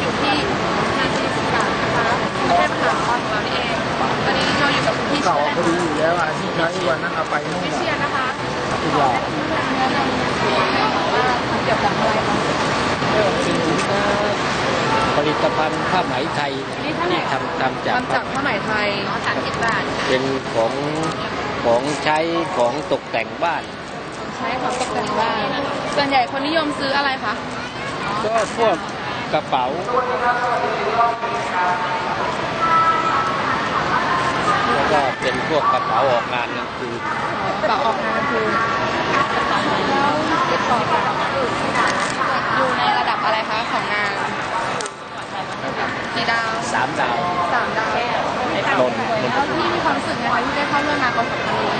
อยู่ที่นาทีสิกานะคะกรุงเทพมหานรของเรานเองตอนนี้เราอยู่กับพี่ชื่อเก่าะรเดูนะอยู่แล้วะที่ใช้วันนั้นเอาไปพี่เชียอ่ร์นะคะทุกอย่างว่าเกี่ยวกับอะไรงเป็นสินค้าผลิตภัณฑ์ผ้าไหมไทยที่ทำทำจากทำจากผ้าไหมไทยสามสิบบาทเป็นของของใช้ของตกแต่งบ้าน ใช้ของตกแต่งบ้านส่วนใหญ่คนนิยมซื้ออะไรคะก็พวก กระเป๋า แล้วก็เป็นพวกกระเป๋าออกงานกลางคืนกระเป๋าออกงานคือแล้วติดต่อกันอยู่ในระดับอะไรคะของงานกี่ดาวสามดาวสามดาวหล่นแล้วที่มีความรู้สึกไงคะที่ได้เข้าร่วมงานกองทัพนี้ก